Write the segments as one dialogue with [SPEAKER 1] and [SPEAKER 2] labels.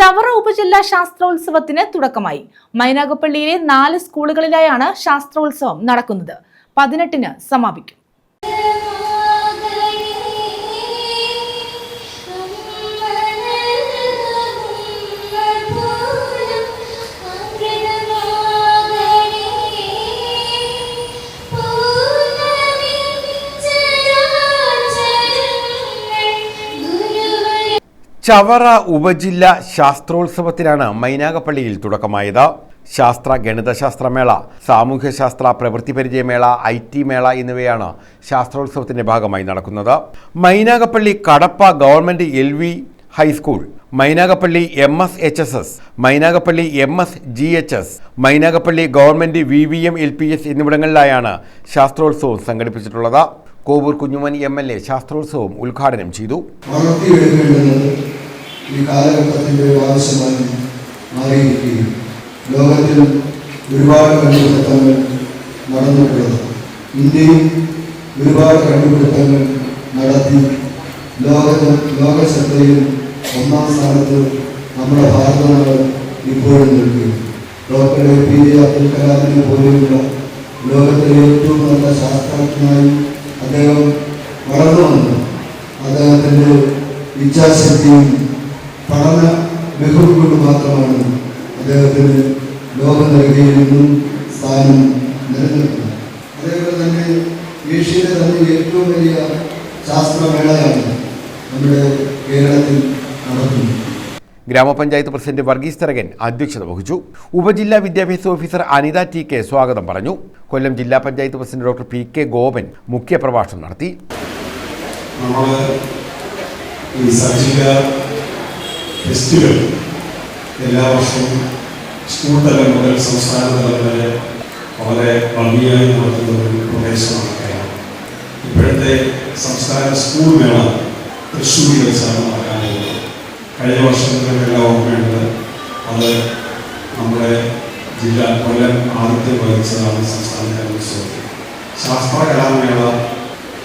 [SPEAKER 1] ചവറ ഉപജില്ലാ ശാസ്ത്രോത്സവത്തിന് തുടക്കമായി. മൈനാഗപ്പള്ളിയിലെ നാല് സ്കൂളുകളിലായാണ് ശാസ്ത്രോത്സവം നടക്കുന്നത്. പതിനെട്ടിന് സമാപിക്കും.
[SPEAKER 2] ചവറ ഉപജില്ല ശാസ്ത്രോത്സവത്തിനാണ് മൈനാകപ്പള്ളിയിൽ തുടക്കമായത്. ശാസ്ത്ര ഗണിതശാസ്ത്രമേള സാമൂഹ്യശാസ്ത്ര പ്രവൃത്തി പരിചയമേള ഐ ടി മേള എന്നിവയാണ് ശാസ്ത്രോത്സവത്തിന്റെ ഭാഗമായി നടക്കുന്നത്. Mynagappally Kadappa government L V high school Mynagappally M S H S S Mynagappally M S G H S Mynagappally government V V M L P S എന്നിവിടങ്ങളിലായാണ് ശാസ്ത്രോത്സവം സംഘടിപ്പിച്ചിട്ടുള്ളത്. Kovoor Kunjumon M L A ശാസ്ത്രോത്സവം ഉദ്ഘാടനം ചെയ്തു.
[SPEAKER 3] ഈ കാലഘട്ടത്തിന്റെ ആവശ്യമായി മാറിയിരിക്കുകയും ലോകത്തിൽ ഒരുപാട് കണ്ടുപിടുത്തങ്ങൾ നടന്നിട്ടുള്ളത്. ഇന്ത്യയും നടത്തി ലോകത്ത് ലോകശ്രദ്ധയിൽ ഒന്നാം സ്ഥാനത്ത് നമ്മുടെ നിൽക്കുകയും doctor A P J Abdul കലാമിനെ പോലെയുള്ള ലോകത്തിലെ ഏറ്റവും നല്ല ശാസ്ത്രജ്ഞനായി അദ്ദേഹം വളർന്നു വന്നു. അദ്ദേഹത്തിന്റെ ഇച്ഛാശക്തിയും പഠന മികവ് കൊണ്ട് മാത്രമാണ് അദ്ദേഹത്തിന് ലോകനിലയിൽ നിന്നും സ്ഥാനം നിലനിൽക്കുന്നത്. അതേപോലെ തന്നെ ഏഷ്യയിലെ തന്നെ ഏറ്റവും വലിയ ശാസ്ത്രമേളയാണ് നമ്മുടെ കേരളത്തിൽ നടത്തുന്നത്
[SPEAKER 2] ഗ്രാമപഞ്ചായത്ത് പ്രസിഡന്റ് വർഗീസ് തരകൻ അധ്യക്ഷത വഹിച്ചു. ഉപജില്ലാ വിദ്യാഭ്യാസ ഓഫീസർ അനിത ടി കെ സ്വാഗതം പറഞ്ഞു. കൊല്ലം ജില്ലാ panchayat president doctor P K Gopan മുഖ്യപ്രഭാഷണം നടത്തി.
[SPEAKER 4] ഫെസ്റ്റിവൽ എല്ലാ വർഷവും സ്കൂൾ തലം മുതൽ സംസ്ഥാന തലം വരെ വളരെ ഭംഗിയായി നടത്തുന്ന ഒരു പ്രദേശമാണ് കേരളം. ഇപ്പോഴത്തെ സംസ്ഥാന സ്കൂൾ മേള തൃശ്ശൂരിൽ വെച്ചാണ് കഴിഞ്ഞ വർഷങ്ങളിലെല്ലാം ഓർമ്മയുണ്ട് അത് നമ്മുടെ ജില്ല കൊല്ലം ആദ്യത്തെ വഹിച്ചതാണ് സംസ്ഥാന കലോത്സവം ശാസ്ത്രകലാമേള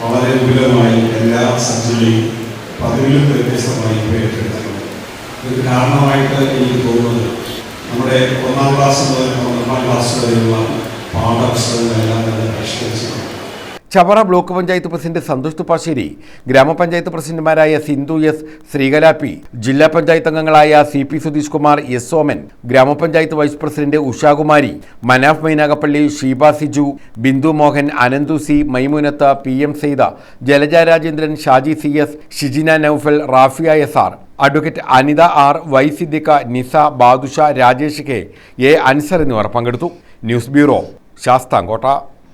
[SPEAKER 4] വളരെ വിപുലമായി എല്ലാ സബ്ജക്റ്റിലെയും പതിവിലും വ്യത്യസ്തമായി ഏറ്റെടുത്തിട്ടുണ്ട് ഇത് കാരണമായിട്ട് എനിക്ക് തോന്നുന്നത് നമ്മുടെ ഒന്നാം ക്ലാസ് മുതൽ പന്ത്രണ്ടാം ക്ലാസ് വരെയുള്ള പാഠപുസ്തകങ്ങളെല്ലാം തന്നെ പരിഷ്കരിച്ചിട്ടുണ്ട്.
[SPEAKER 2] ചവറ ബ്ലോക്ക് പഞ്ചായത്ത് പ്രസിഡന്റ് സന്തോഷ് തുപ്പാശ്ശേരി ഗ്രാമപഞ്ചായത്ത് പ്രസിഡന്റുമാരായ സിന്ധു എസ് ശ്രീകലാപി ജില്ലാ പഞ്ചായത്ത് അംഗങ്ങളായ C P Sudheesh Kumar S Soman ഗ്രാമപഞ്ചായത്ത് vice president Ushakumari Manaf Mynagappally Sheeba Siju Bindu Mohan Ananthu C Maimunath P M Saitha Jalaja Rajendran Shaji C S Shijina Noufal Rafiya S R advocate Anitha R Y Siddiqa Nisa Badusha Rajesh K A Ansar എന്നിവർ പങ്കെടുത്തു. News bureau Sasthamkotta.